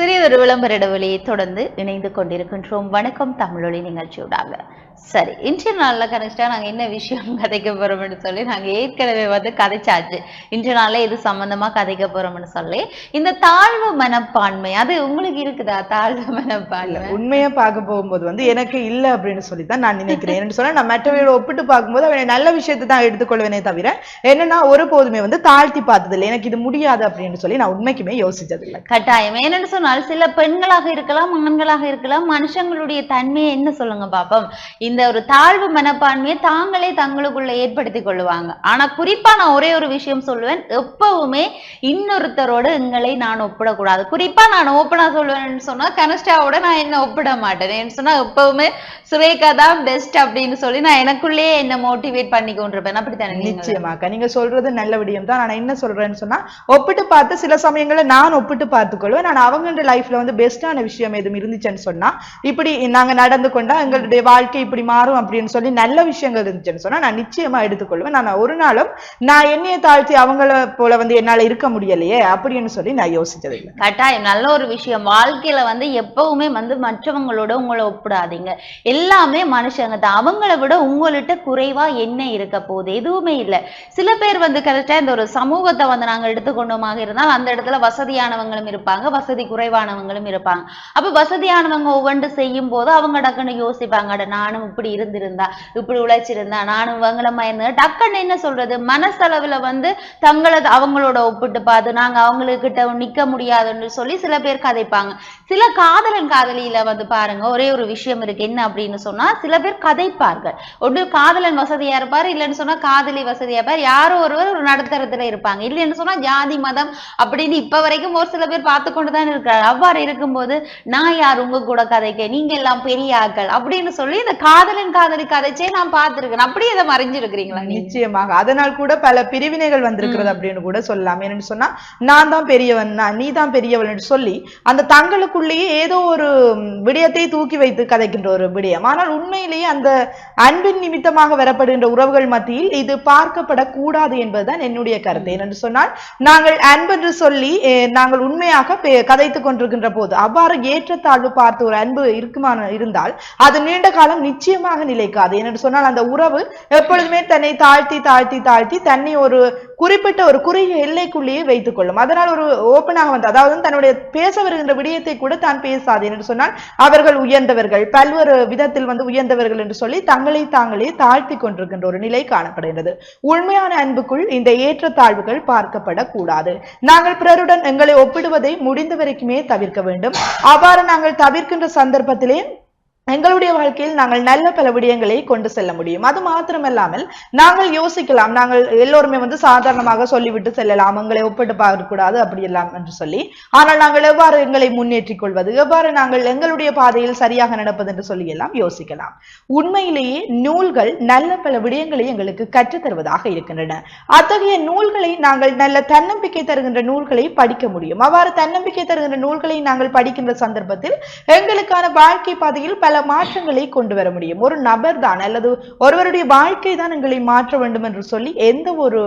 சிறிய ஒரு விளம்பர இடைவெளியை தொடர்ந்து இணைந்து கொண்டிருக்கின்றோம். வணக்கம் தமிழொலி நிகழ்ச்சியூடாக. சரி இன்றைய நாள்ல கனிஷ்டா நாங்க என்ன விஷயம் கதைக்க போறோம்னு சொல்லி நாங்க ஏற்கனவே வந்து கதைச்சாச்சு. இன்றைய நாள்ல இது சம்பந்தமா கதைக்க போறோம்னு சொல்லி. இந்த தாழ்வு மனப்பான்மை அது உங்களுக்கு இருக்குதா? தாழ்வு மனப்பான்மை? உண்மையா பார்க்க போகும்போது வந்து எனக்கு இல்ல அப்படின்னு சொல்லி தான் நான் நினைக்கிறேன். என்று சொன்னா நான் மற்றவர்களோட ஒப்பிட்டு பார்க்கும்போது அவனை நல்ல விஷயத்தை தான் எடுத்துக்கொள்வேனே தவிர என்னன்னா ஒருபோதுமே வந்து தாழ்த்தி பார்த்ததில்லை. எனக்கு இது முடியாது அப்படின்னு சொல்லி நான் உண்மைக்குமே யோசிச்சது இல்லை கட்டாயம். ஏனென்று சொன்னால் சில பெண்களாக இருக்கலாம் ஆண்களாக இருக்கலாம் மனுஷங்களுடைய தன்மையை என்ன சொல்லுங்க பாப்போம்? இந்த ஒரு தாழ்வு மனப்பான்மையை தாங்களே தங்களுக்குள்ள ஏற்படுத்திக் கொள்ளுவாங்க. ஆனா குறிப்பா நான் ஒரே ஒரு விஷயம் சொல்லுவேன். எப்பவுமே இன்னொருத்தரோட எங்களை நான் ஒப்பிடக்கூடாது. குறிப்பா நான் ஓப்பனா சொல்லுவேன்னு சொன்னா கனஸ்டாவோட நான் என்ன ஒப்பிட மாட்டேன். சொன்னா எப்பவுமே சுரேகா தான் பெஸ்ட் அப்படின்னு சொல்லி நான் எனக்குள்ளேயே என்ன மோட்டிவேட் பண்ணி கொண்டிருப்பேன். அப்படித்தானே நிச்சயமாக்கா. நீங்க சொல்றது நல்ல விடியம் தான். நான் என்ன சொல்றேன்னு சொன்னா ஒப்பிட்டு பார்த்து சில சமயங்கள்ல நான் ஒப்பிட்டு பார்த்துக்கொள்வேன் நான் அவங்க லைஃப்ல வந்து பெஸ்டான விஷயம் எதுவும் இருந்துச்சுன்னு சொன்னா இப்படி நாங்க நடந்து கொண்டா எங்களுடைய வாழ்க்கை இப்படி மாறும் அப்படின்னு சொல்லி நல்ல விஷயங்கள் இருந்துச்சுன்னு சொன்னா நான் நிச்சயமா எடுத்துக்கொள்வேன். நான் ஒரு நாளும் நான் என்னைய தாழ்த்தி அவங்கள போல வந்து என்னால இருக்க முடியலையே அப்படின்னு சொல்லி நான் யோசிச்சது இல்லை. கட்டாயம். நல்ல ஒரு விஷயம். வாழ்க்கையில வந்து எப்பவுமே வந்து மற்றவங்களோட உங்களை ஒப்பிடாதீங்க. எல்லாமே மனுஷங்க தான். அவங்கள விட உங்கள்கிட்ட குறைவா என்ன இருக்க போகுது? எதுவுமே இல்ல. சில பேர் வந்து கரெக்டா இந்த ஒரு சமூகத்தை வந்து நாங்க எடுத்துக்கொண்டோமாக இருந்தால் அந்த இடத்துல வசதியானவங்களும் இருப்பாங்க. வசதி குறைவானவங்களும் இருப்பாங்க. அப்ப வசதியானவங்க ஒவ்வொன்று செய்யும் போது அவங்க டக்குன்னு யோசிப்பாங்க அட நானும் இப்படி இருந்திருந்தா இப்படி உழைச்சிருந்தா நானும் இவங்களமா இருந்தேன். டக்குன்னு என்ன சொல்றது? மனசளவுல வந்து தங்களது அவங்களோட ஒப்பிட்டு பார்த்து நாங்க அவங்களுக்கிட்ட நிக்க முடியாதுன்னு சொல்லி சில பேர் கதைப்பாங்க. சில காதலன் காதலியில வந்து பாருங்க ஒரே ஒரு விஷயம் இருக்கு. என்ன அப்படின்னு சொன்னா சில பேர் கதைப்பார்கள். ஒன்று காதலன் வசதியா இருப்பாரு இல்லைன்னு சொன்னா காதலி வசதியா இருப்பார். யாரோ ஒருவர் ஒரு நடுத்தரத்துல இருப்பாங்க. இல்லைன்னு சொன்னா ஜாதி மதம் அப்படின்னு இப்ப வரைக்கும் ஒரு சில பேர் பார்த்து கொண்டுதான் இருக்கிறார் அவ்வாறு இருக்கும்போது நான் யார்? உங்க கூட கதைக்க நீங்க எல்லாம் பெரிய ஆட்கள் அப்படின்னு சொல்லி இந்த கா காதலன் காதலி கதைச்சே நான் பார்த்திருக்கேன். அப்படியே இதை மறைஞ்சிருக்கிறீங்களா நிச்சயமாக. அதனால் கூட பல பிரிவினைகள் வந்திருக்கிறது அப்படின்னு கூட சொல்லலாம். என்னன்னு சொன்னா நான் தான் பெரியவன் நான் நீ தான் பெரியவள் என்று சொல்லி அந்த தங்களுக்குள்ளேயே ஏதோ ஒரு விடயத்தை தூக்கி வைத்து கதைக்கின்ற ஒரு விடயம். ஆனால் உண்மையிலேயே அந்த அன்பின் நிமித்தமாக வரப்படுகின்ற உறவுகள் மத்தியில் இது பார்க்கப்படக்கூடாது என்பதுதான் என்னுடைய கருத்து. ஏனென்று சொன்னால் நாங்கள் அன்பென்று சொல்லி eh, நாங்கள் உண்மையாக கதைத்துக் கொண்டிருக்கின்ற போது அவ்வாறு ஏற்றத்தாழ்வு பார்த்து ஒரு அன்பு இருக்குமான இருந்தால் அது நீண்ட காலம் நிச்சயமாக நிலைக்காது. ஏனென்று சொன்னால் அந்த உறவு எப்பொழுதுமே தன்னை தாழ்த்தி தாழ்த்தி தாழ்த்தி தன்னை ஒரு குறிப்பிட்ட ஒரு குறுகிய எல்லைக்குள்ளேயே வைத்துக் கொள்ளும் அதனால் ஒரு ஓப்பனாக வந்து அதாவது தன்னுடைய பேச வருகின்ற விடயத்தை கூட தான் பேசாது. என்று சொன்னால் அவர்கள் உயர்ந்தவர்கள் பல்வேறு விதத்தில் வந்து உயர்ந்தவர்கள் என்று சொல்லி தங்களை தாங்களே தாழ்த்தி கொண்டிருக்கின்ற ஒரு நிலை காணப்படுகின்றது. உண்மையான அன்புக்குள் இந்த ஏற்றத்தாழ்வுகள் பார்க்கப்படக்கூடாது. நாங்கள் பிறருடன் எங்களை ஒப்பிடுவதை முடிந்த வரைக்குமே தவிர்க்க வேண்டும். அவ்வாறு நாங்கள் தவிர்க்கின்ற சந்தர்ப்பத்திலே எங்களுடைய வாழ்க்கையில் நாங்கள் நல்ல பல விடயங்களை கொண்டு செல்ல முடியும். அது மாத்திரமல்லாமல் நாங்கள் யோசிக்கலாம். நாங்கள் எல்லோருமே வந்து சாதாரணமாக சொல்லிவிட்டு செல்லலாம். எங்களை ஒப்பிட்டு பார்க்கக்கூடாது அப்படி எல்லாம் என்று சொல்லி. ஆனால் நாங்கள் எவ்வாறு எங்களை முன்னேற்றிக் கொள்வது? எவ்வாறு நாங்கள் எங்களுடைய பாதையில் சரியாக நடப்பது என்று சொல்லி எல்லாம் யோசிக்கலாம். உண்மையிலேயே நூல்கள் நல்ல பல விடயங்களை எங்களுக்கு கற்றுத்தருவதாக இருக்கின்றன. அத்தகைய நூல்களை நாங்கள் நல்ல தன்னம்பிக்கை தருகின்ற நூல்களை படிக்க முடியும். அவ்வாறு தன்னம்பிக்கை தருகின்ற நூல்களை நாங்கள் படிக்கின்ற சந்தர்ப்பத்தில் எங்களுக்கான வாழ்க்கை பாதையில் பல மாற்றங்களை கொண்டு வர முடியும். ஒரு நபர் தான் அல்லது ஒருவருடைய வாழ்க்கை தான் எங்களை மாற்ற வேண்டும் என்று சொல்லி எந்த ஒரு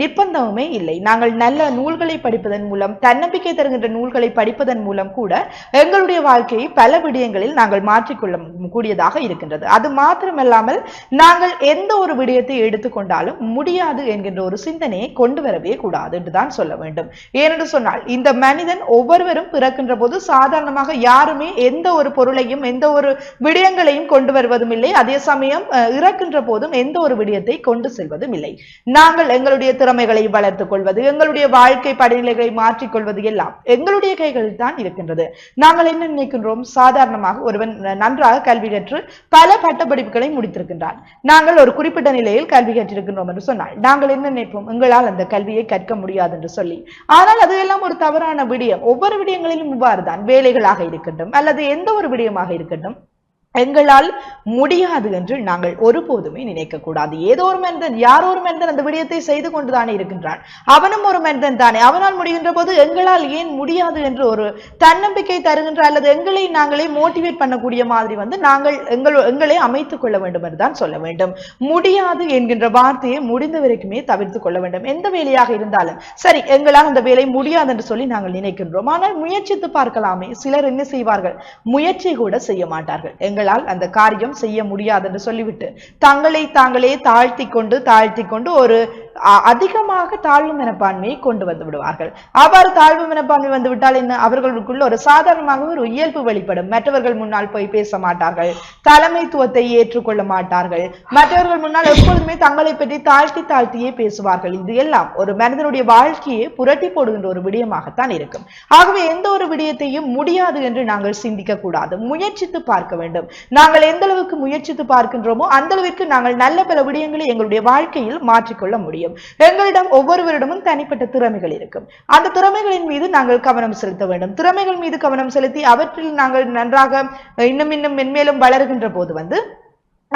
நிர்பந்தமுமே இல்லை. நாங்கள் நல்ல நூல்களை படிப்பதன் மூலம் தன்னம்பிக்கை தருகின்ற நூல்களை படிப்பதன் மூலம் கூட எங்களுடைய வாழ்க்கையை பல விடயங்களில் நாங்கள் மாற்றிக்கொள்ள கூடியதாக இருக்கின்றது. அது மாத்திரமல்லாமல் நாங்கள் எந்த ஒரு விடயத்தை எடுத்துக்கொண்டாலும் முடியாது என்கின்ற ஒரு சிந்தனையை கொண்டு வரவே கூடாது என்றுதான் சொல்ல வேண்டும். ஏனென்று சொன்னால் இந்த மனிதன் ஒவ்வொருவரும் பிறக்கின்ற போது சாதாரணமாக யாருமே எந்த ஒரு பொருளையும் எந்த ஒரு விடயங்களையும் கொண்டு வருவதும் இல்லை. அதே சமயம் இறக்கின்ற போதும் எந்த ஒரு விடயத்தை கொண்டு செல்வதும் இல்லை. நாங்கள் எங்களுடைய திறமைகளை வளர்த்துக் கொள்வது எங்களுடைய வாழ்க்கை படிநிலைகளை மாற்றிக்கொள்வது எல்லாம் எங்களுடைய கைகளில் தான் இருக்கின்றது. நாங்கள் என்ன நினைக்கின்றோம்? சாதாரணமாக ஒருவன் நன்றாக கல்வி கற்று பல பட்டப்படிப்புகளை முடித்திருக்கின்றான். நாங்கள் ஒரு குறிப்பிட்ட நிலையில் கல்வி கற்றிருக்கின்றோம் என்று சொன்னால் நாங்கள் என்ன நினைப்போம்? எங்களால் அந்த கல்வியை கற்க முடியாது என்று சொல்லி. ஆனால் அது எல்லாம் ஒரு தவறான விடயம். ஒவ்வொரு விடயங்களிலும் இவ்வாறுதான். வேலைகளாக இருக்கட்டும் அல்லது எந்த ஒரு விடயமாக இருக்கட்டும் எங்களால் முடியாது என்று நாங்கள் ஒருபோதுமே நினைக்க கூடாது ஏதோ ஒரு மனிதன் யாரோ ஒரு மனிதன் அந்த விடயத்தை செய்து கொண்டுதானே இருக்கின்றான். அவனும் ஒரு மனிதன் தானே. அவனால் முடிகின்ற போது எங்களால் ஏன் முடியாது என்று ஒரு தன்னம்பிக்கை தருகின்ற அல்லது எங்களை நாங்களே மோட்டிவேட் பண்ணக்கூடிய மாதிரி வந்து நாங்கள் எங்கள் எங்களை அமைத்துக் கொள்ள வேண்டும் என்று தான் சொல்ல வேண்டும். முடியாது என்கின்ற வார்த்தையை முடிந்த வரைக்குமே தவிர்த்து கொள்ள வேண்டும். எந்த வேலையாக இருந்தாலும் சரி எங்களால் அந்த வேலை முடியாது என்று சொல்லி நாங்கள் நினைக்கின்றோம். ஆனால் முயற்சித்து பார்க்கலாமே. சிலர் என்ன செய்வார்கள்? முயற்சி கூட செய்ய மாட்டார்கள். எங்கள் தங்களால் அந்த காரியம் செய்ய முடியாது என்று சொல்லிவிட்டு தங்களை தாங்களே தாழ்த்தி கொண்டு தாழ்த்தி கொண்டு ஒரு அதிகமாக தாழ்வு மனப்பான்மையை கொண்டு வந்து விடுவார்கள். அவ்வாறு தாழ்வு மனப்பான்மை வந்து விட்டால் என்ன? அவர்களுக்குள்ள ஒரு சாதாரணமாக ஒரு இயல்பு வெளிப்படும். மற்றவர்கள் முன்னால் போய் பேச மாட்டார்கள். தலைமைத்துவத்தை ஏற்றுக்கொள்ள மாட்டார்கள். மற்றவர்கள் முன்னால் எப்பொழுதுமே தங்களை பற்றி தாழ்த்தி தாழ்த்தியே பேசுவார்கள். இது எல்லாம் ஒரு மனிதனுடைய வாழ்க்கையை புரட்டி போடுகின்ற ஒரு விடயமாகத்தான் இருக்கும். ஆகவே எந்த ஒரு விடயத்தையும் முடியாது என்று நாங்கள் சிந்திக்க கூடாது. முயற்சித்து பார்க்க வேண்டும். நாங்கள் எந்த அளவுக்கு முயற்சித்து பார்க்கின்றோமோ அந்த அளவிற்கு நாங்கள் நல்ல பல விடயங்களை எங்களுடைய வாழ்க்கையில் மாற்றிக்கொள்ள முடியும். எங்களிடம் ஒவ்வொருவரிடமும் தனிப்பட்ட திறமைகள் இருக்கும். அந்த திறமைகளின் மீது நாங்கள் கவனம் செலுத்த வேண்டும். திறமைகள் மீது கவனம் செலுத்தி அவற்றில் நாங்கள் நன்றாக இன்னும் இன்னும் மென்மேலும் வளர்கின்ற போது வந்து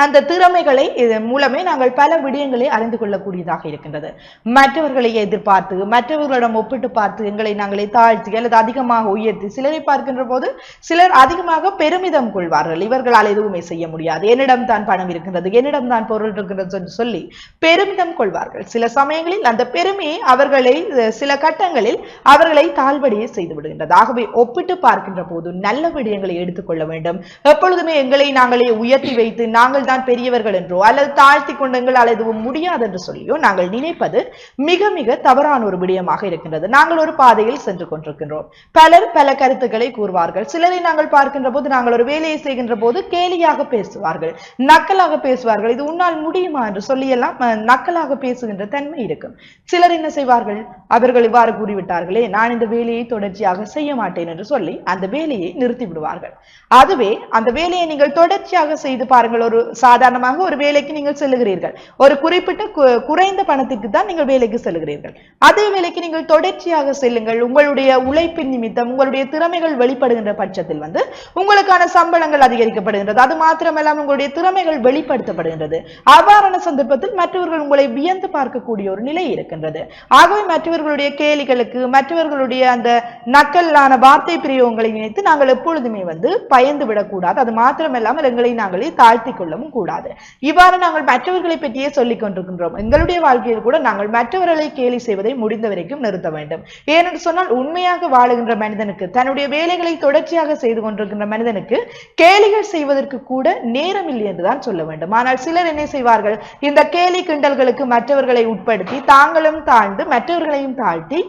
அந்த திறமைகளை இதன் மூலமே நாங்கள் பல விடயங்களை அறிந்து கொள்ளக்கூடியதாக இருக்கின்றது. மற்றவர்களை எதிர்பார்த்து மற்றவர்களிடம் ஒப்பிட்டு பார்த்து எங்களை நாங்களே தாழ்த்தி அல்லது அதிகமாக உயர்த்தி சிலரை பார்க்கின்ற போது சிலர் அதிகமாக பெருமிதம் கொள்வார்கள். இவர்களால் எதுவுமே செய்ய முடியாது. என்னிடம் தான் பணம் இருக்கின்றது என்னிடம் தான் பொருள் இருக்கின்றது என்று சொல்லி பெருமிதம் கொள்வார்கள். சில சமயங்களில் அந்த பெருமையை அவர்களை சில கட்டங்களில் அவர்களை தாழ்வடியே செய்து விடுகின்றது. ஆகவே ஒப்பிட்டு பார்க்கின்ற போது நல்ல விடயங்களை எடுத்துக்கொள்ள வேண்டும். எப்பொழுதுமே எங்களை நாங்களே உயர்த்தி வைத்து நாங்கள் தான் பெரியவர்கள் என்றோ அல்லது தாழ்த்தி கொண்டு அல்லது முடியாது என்று சொல்லியோ நாங்கள் நினைப்பது மிக மிக தவறான ஒரு விடயமாக இருக்கின்றது. நாங்கள் ஒரு பாதையில் சென்று கொண்டிருக்கின்றோம். பலர் பல கருத்துக்களை கூறுவார்கள். சிலரை நாங்கள் பார்க்கின்ற போது நாங்கள் ஒரு வேலையை செய்கின்ற போது கேலியாக பேசுவார்கள். நக்கலாக பேசுவார்கள். இது உன்னால் முடியுமா என்று சொல்லியெல்லாம் நக்கலாக பேசுகின்ற தன்மை இருக்கும். சிலர் என்ன செய்வார்கள்? அவர்கள் இவ்வாறு கூறிவிட்டார்களே நான் இந்த வேலையை தொடர்ச்சியாக செய்ய மாட்டேன் என்று சொல்லி அந்த வேலையை நிறுத்தி விடுவார்கள் அதுவே அந்த வேலையை நீங்கள் தொடர்ச்சியாக செய்து பாருங்கள். ஒரு சாதாரணமாக ஒரு வேலைக்கு நீங்கள் செல்லுகிறீர்கள். ஒரு குறிப்பிட்ட குறைந்த பணத்திற்கு தான் நீங்கள் வேலைக்கு செல்லுகிறீர்கள். அதே வேலைக்கு நீங்கள் தொடர்ச்சியாக செல்லுங்கள். உங்களுடைய உழைப்பின் நிமித்தம் உங்களுடைய திறமைகள் வெளிப்படுகின்ற பட்சத்தில் வந்து உங்களுக்கான சம்பளங்கள் அதிகரிக்கப்படுகின்றது. அது மாத்திரமல்லாமல் உங்களுடைய திறமைகள் வெளிப்படுத்தப்படுகின்றது. அவ்வாறான சந்தர்ப்பத்தில் மற்றவர்கள் உங்களை வியந்து பார்க்கக்கூடிய ஒரு நிலை இருக்கின்றது. ஆகவே மற்றவர்களுடைய கேலிகளுக்கு மற்றவர்களுடைய அந்த நக்கலான வார்த்தை பிரியவங்களை நினைத்து நாங்கள் எப்பொழுதுமே வந்து பயந்து விடக்கூடாது. அது மாத்திரமல்லாமல் எங்களை நாங்களே தாழ்த்தி கொள்ளவும் கூடாது. இவ்வாறு நாங்கள் மற்றவர்களை பற்றியே சொல்லிக் கொண்டிருக்கின்றோம். எங்களுடைய வாழ்க்கையில் கூட நாங்கள் மற்றவர்களை கேலி செய்வதை முடிந்த வரைக்கும் நிறுத்த வேண்டும். ஏனென்று சொன்னால் உண்மையாக வாழுகின்ற மனிதனுக்கு தன்னுடைய வேலைகளை தொடர்ச்சியாக செய்து கொண்டிருக்கின்ற மனிதனுக்கு கேலிகள் செய்வதற்கு கூட நேரம் இல்லை என்றுதான் சொல்ல வேண்டும். ஆனால் சிலர் என்ன செய்வார்கள்? இந்த கேலி கிண்டல்களுக்கு மற்றவர்களை உட்படுத்தி தாங்களும் தாழ்ந்து மற்றவர்களையும் தாழ்த்தி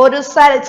ஒரு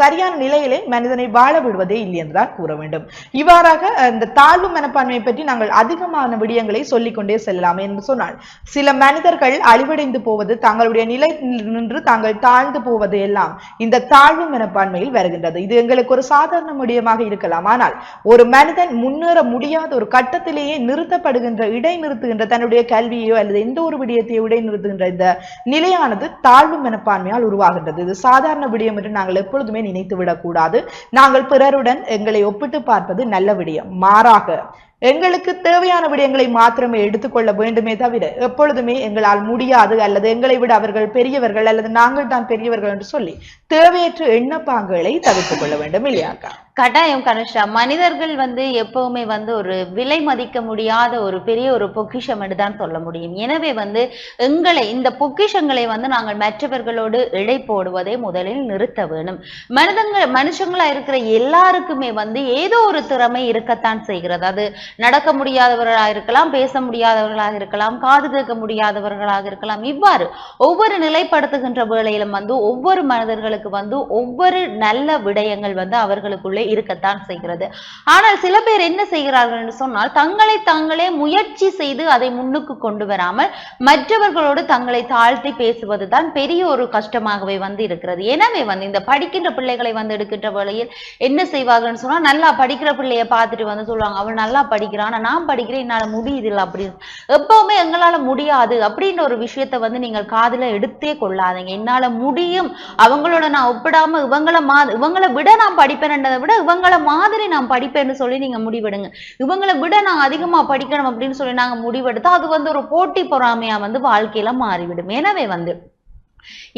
சரியான நிலையிலே மனிதனை வாழ விடுவதே இல்லை என்றுதான் கூற வேண்டும். இவ்வாறாக இந்த தாழ்வு மனப்பான்மையை பற்றி நாங்கள் அதிகமான விடயங்களை சொல்லிக்கொண்டே செல்லலாம் என்று சொன்னால் சில மனிதர்கள் அழிவடைந்து போவது தங்களுடைய நிலை நின்று தாங்கள் தாழ்ந்து போவது எல்லாம் இந்த தாழ்வு மனப்பான்மையில் வருகின்றது. இது எங்களுக்கு ஒரு சாதாரண விடயமாக இருக்கலாம். ஆனால் ஒரு மனிதன் முன்னேற முடியாத ஒரு கட்டத்திலேயே நிறுத்தப்படுகின்ற இடைநிறுத்துகின்ற தன்னுடைய கல்வியோ அல்லது எந்த ஒரு விடயத்தையோ இடைநிறுத்துகின்ற இந்த நிலையானது தாழ்வு மனப்பான்மையால் உருவாகின்றது. இது சாதாரண விடயம் என்று நாங்கள் எப்பொழுதுமே நினைத்து விடக்கூடாது நாங்கள் பிறருடன் எங்களை ஒப்பிட்டு பார்ப்பது நல்ல விடயம். மாறாக எங்களுக்கு தேவையான விடயங்களை மாத்திரமே எடுத்துக்கொள்ள வேண்டுமே தவிர எப்பொழுதுமே எங்களால் முடியாது அல்லது எங்களை விட அவர்கள் பெரியவர்கள் அல்லது நாங்கள் தான் பெரியவர்கள் என்று சொல்லி தேவையற்ற எண்ணப்பாங்களை தவிர்த்துக் கொள்ள வேண்டும் இல்லையாக்கா கட்டாயம் கனுஷா. மனிதர்கள் வந்து எப்பவுமே வந்து ஒரு விலை மதிக்க முடியாத ஒரு பெரிய ஒரு பொக்கிஷம் தான் சொல்ல முடியும். எனவே வந்து எங்களை இந்த பொக்கிஷங்களை வந்து நாங்கள் மற்றவர்களோடு இழை போடுவதை முதலில் நிறுத்த வேணும். மனிதங்கள் மனுஷங்களா இருக்கிற எல்லாருக்குமே வந்து ஏதோ ஒரு திறமை இருக்கத்தான் செய்கிறது. அது நடக்க முடியாதவர்களாக இருக்கலாம் பேச முடியாதவர்களாக இருக்கலாம் காது கேட்க முடியாதவர்களாக இருக்கலாம். இவ்வாறு ஒவ்வொரு நிலைப்படுத்துகின்ற வேளையிலும் வந்து ஒவ்வொரு மனிதர்களுக்கு வந்து ஒவ்வொரு நல்ல விடயங்கள் வந்து அவர்களுக்குள்ளே இருக்கத்தான் செய்கிறது. ஆனால் சில பேர் என்ன செய்கிறார்கள் என்று சொன்னால் தங்களை தாங்களே முயற்சி செய்து அதை முன்னுக்கு கொண்டு வராமல் மற்றவர்களோடு தங்களை தாழ்த்தி பேசுவது தான் பெரிய ஒரு கஷ்டமாகவே வந்து இருக்கிறது. எனவே வந்து இந்த படிக்கின்ற பிள்ளைகளை வந்து எடுக்கின்ற வேளையில் என்ன செய்வார்கள் சொன்னால் நல்லா படிக்கிற பிள்ளைய பார்த்துட்டு வந்து சொல்லுவாங்க அவள் நல்லா படிக்கிறான். நான் படிக்கிறேன் என்னால முடியுதில்லை அப்படின்னு எப்பவுமே எங்களால முடியாது அப்படின்ற ஒரு விஷயத்த வந்து நீங்கள் காதுல எடுத்தே கொள்ளாதீங்க. என்னால முடியும். அவங்களோட நான் ஒப்பிடாம இவங்கள மா இவங்கள விட நான் படிப்பேன்றதை விட விட மாதிரி நான் படிப்பேன்னு சொல்லி நீங்க முடிவெடுங்க. இவங்களை விட நான் அதிகமா படிக்கணும் அப்படின்னு சொல்லி நாங்க முடிவெடுத்தால் அது வந்து ஒரு போட்டி பொறாமையா வந்து வாழ்க்கையில மாறிவிடும். எனவே வந்து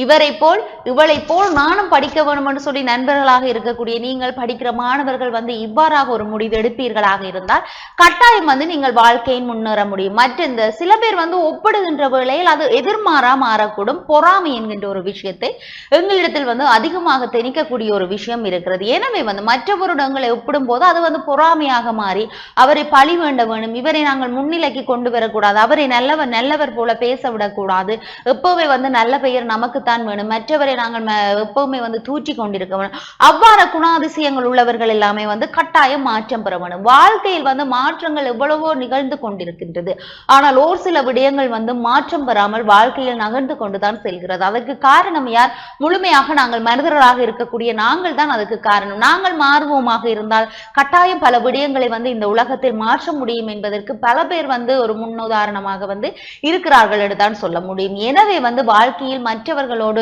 இவரை போல் இவளை போல் நானும் படிக்க வேணும்னு சொல்லி நண்பர்களாக இருக்கக்கூடிய நீங்கள் படிக்கிற மாணவர்கள் வந்து இவ்வாறாக ஒரு முடிவு எடுப்பீர்களாக இருந்தால் கட்டாயம் வந்து நீங்கள் வாழ்க்கையின் முன்னேற முடியும். மற்ற இந்த சில பேர் வந்து ஒப்பிடுகின்ற வேளையில் அது எதிர்மாறா மாறக்கூடும். பொறாமை என்கின்ற ஒரு விஷயத்தை எங்களிடத்தில் வந்து அதிகமாக திணிக்கக்கூடிய ஒரு விஷயம் இருக்கிறது. எனவே வந்து மற்றவருடன் உங்களை ஒப்பிடும் போது அது வந்து பொறாமையாக மாறி அவரை பழி வேண்ட வேணும் இவரை நாங்கள் முன்னிலைக்கு கொண்டு வரக்கூடாது அவரை நல்லவர் நல்லவர் போல பேச விடக்கூடாது எப்பவே வந்து நல்ல பெயர் நமக்குத்தான் வேணும். மற்றவரை நாங்கள் எப்பவுமே வந்து தூற்றி கொண்டிருக்க வேணும். அவ்வாறு குணாதிசயங்கள் உள்ளவர்கள் எல்லாமே வந்து கட்டாயம் மாற்றம் பெற வேணும். வாழ்க்கையில் வந்து மாற்றங்கள் எவ்வளவோ நிகழ்ந்து கொண்டிருக்கின்றது. ஆனால் ஒரு சில விடயங்கள் வந்து மாற்றம் பெறாமல் வாழ்க்கையில் நகர்ந்து கொண்டுதான் செல்கிறது. அதற்கு காரணம் யார்? முழுமையாக நாங்கள் மனிதர்களாக இருக்கக்கூடிய நாங்கள் தான் அதுக்கு காரணம். நாங்கள் மாறுவோமாக இருந்தால் கட்டாயம் பல விடயங்களை வந்து இந்த உலகத்தில் மாற்ற முடியும் என்பதற்கு பல பேர் வந்து ஒரு முன்னுதாரணமாக வந்து இருக்கிறார்கள் என்று தான் சொல்ல முடியும். எனவே வந்து வாழ்க்கையில் மற்றவர்களோடு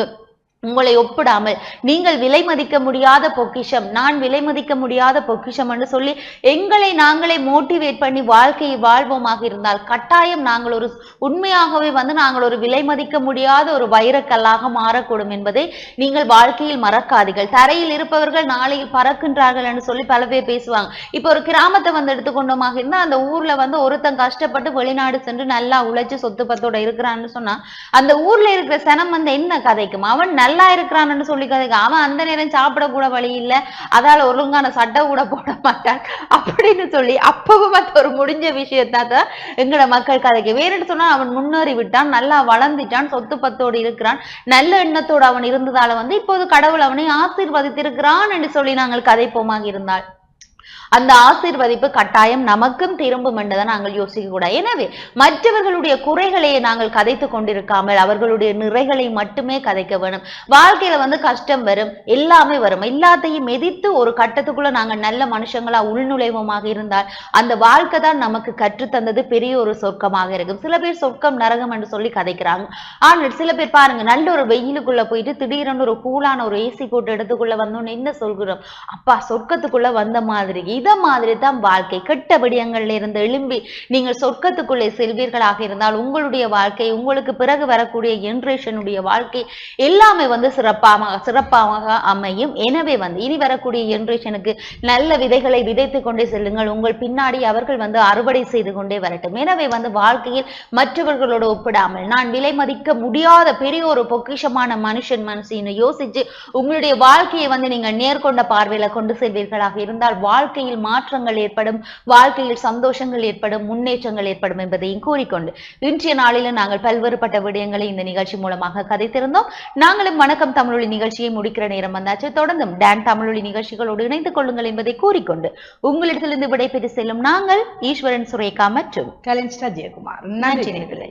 உங்களை ஒப்பிடாமல் நீங்கள் விலை மதிக்க முடியாத பொக்கிஷம் நான் விலை மதிக்க முடியாத பொக்கிஷம் என்று சொல்லி எங்களை நாங்களே மோட்டிவேட் பண்ணி வாழ்க்கையை வாழ்வோமாக இருந்தால் கட்டாயம் நாங்கள் ஒரு உண்மையாகவே வந்து நாங்கள் ஒரு விலை மதிக்க முடியாத ஒரு வைரக்கல்லாக மாறக்கூடும் என்பதை நீங்கள் வாழ்க்கையில் மறக்காதீர்கள். தரையில் இருப்பவர்கள் நாளையில் பறக்கின்றார்கள் என்று சொல்லி பல பேர் பேசுவாங்க. இப்போ ஒரு கிராமத்தை வந்து எடுத்துக்கொண்டோமாக இருந்தால் அந்த ஊர்ல வந்து ஒருத்தன் கஷ்டப்பட்டு வெளிநாடு சென்று நல்லா உழைச்சு சொத்து பத்தோட இருக்கிறான்னு சொன்னா அந்த ஊர்ல இருக்கிற சனம் வந்து என்ன கதைக்கும்? அவன் நல்லா இருக்கிறான்னு சொல்லி கதைக்கு. அவன் அந்த நேரம் சாப்பிட கூட வழி இல்ல. அதால ஒழுங்கான சட்டை கூட போட மாட்டான். அப்படின்னு சொல்லி அப்பவும் அது ஒரு முடிஞ்ச விஷயத்தான். எங்கட மக்கள் கதைக்கு. வேறுன்னு சொன்னா அவன் முன்னேறி விட்டான். நல்லா வளர்ந்துட்டான். சொத்து பத்தோடு இருக்கிறான். நல்ல எண்ணத்தோடு அவன் இருந்ததால வந்து இப்போது கடவுள் அவனை ஆசீர்வதித்திருக்கிறான் என்று சொல்லி நாங்கள் கதைப்போமாக இருந்தால். அந்த ஆசீர்வதிப்பு கட்டாயம் நமக்கும் திரும்பும் என்றதை நாங்கள் யோசிக்க கூடாது எனவே மற்றவர்களுடைய குறைகளையே நாங்கள் கதைத்து கொண்டிருக்காமல் அவர்களுடைய நிறைகளை மட்டுமே கதைக்க வேணும். வாழ்க்கையில வந்து கஷ்டம் வரும் எல்லாமே வரும். எல்லாத்தையும் எதிர்த்து ஒரு கட்டத்துக்குள்ள நாங்கள் நல்ல மனுஷங்களா உள்நுழைவமாக இருந்தால் அந்த வாழ்க்கை தான் நமக்கு கற்றுத்தந்தது பெரிய ஒரு சொர்க்கமாக இருக்கும். சில பேர் சொர்க்கம் நரகம் என்று சொல்லி கதைக்கிறாங்க. ஆனால் சில பேர் பாருங்க நல்ல ஒரு வெயிலுக்குள்ள போயிட்டு திடீரென்று ஒரு கூலான ஒரு ஏசி போட்டு இடத்துக்குள்ள வந்தோன்னு என்ன சொல்கிறோம். அப்பா சொர்க்கத்துக்குள்ள வந்த மாதிரி. இதை மாதிரி தான் வாழ்க்கை. கெட்ட விடயங்கள்ல இருந்து எழும்பி நீங்கள் சொர்க்கத்துக்குள்ளே செல்வீர்களாக இருந்தால் உங்களுடைய வாழ்க்கை உங்களுக்கு பிறகு வரக்கூடிய ஜென்ரேஷனுடைய வாழ்க்கை எல்லாமே வந்து சிறப்பாக சிறப்பாக அமையும். எனவே வந்து இனி வரக்கூடிய ஜென்ரேஷனுக்கு நல்ல விதைகளை விதைத்து கொண்டே செல்லுங்கள். உங்கள் பின்னாடி அவர்கள் வந்து அறுவடை செய்து கொண்டே வரட்டும். எனவே வந்து வாழ்க்கையில் மற்றவர்களோடு ஒப்பிடாமல் நான் விலை மதிக்க முடியாத பெரிய ஒரு பொக்கிஷமான மனுஷன் மனுஷன்னு யோசிச்சு உங்களுடைய வாழ்க்கையை வந்து நீங்கள் நேர்கொண்ட பார்வையில கொண்டு செல்வீர்களாக இருந்தால் வாழ்க்கையில் மாற்றங்கள் ஏற்படும் வாழ்க்கையில் சந்தோஷங்கள் ஏற்படும் முன்னேற்றங்கள் ஏற்படும் என்பதையும் கூறிக்கொண்டு இன்றைய நாளில நாங்கள் பல்வேறுபட்ட விடயங்களை இந்த நிகழ்ச்சி மூலமாக கதைத்திருந்தோம். நாங்களும் வணக்கம் தமிழொலி நிகழ்ச்சியை முடிக்கிற நேரம் வந்தாச்சு. தொடர்ந்தும் டான் தமிழொலி நிகழ்ச்சிகளோடு இணைந்து கொள்ளுங்கள் என்பதை கூறிக்கொண்டு உங்களிடத்திலிருந்து விடைபெற்று செல்லும் நாங்கள் ஈஸ்வரன் சுரேகா மற்றும் கலின்ஸ்டா ஜெயக்குமார் நன்றி. நேர்களே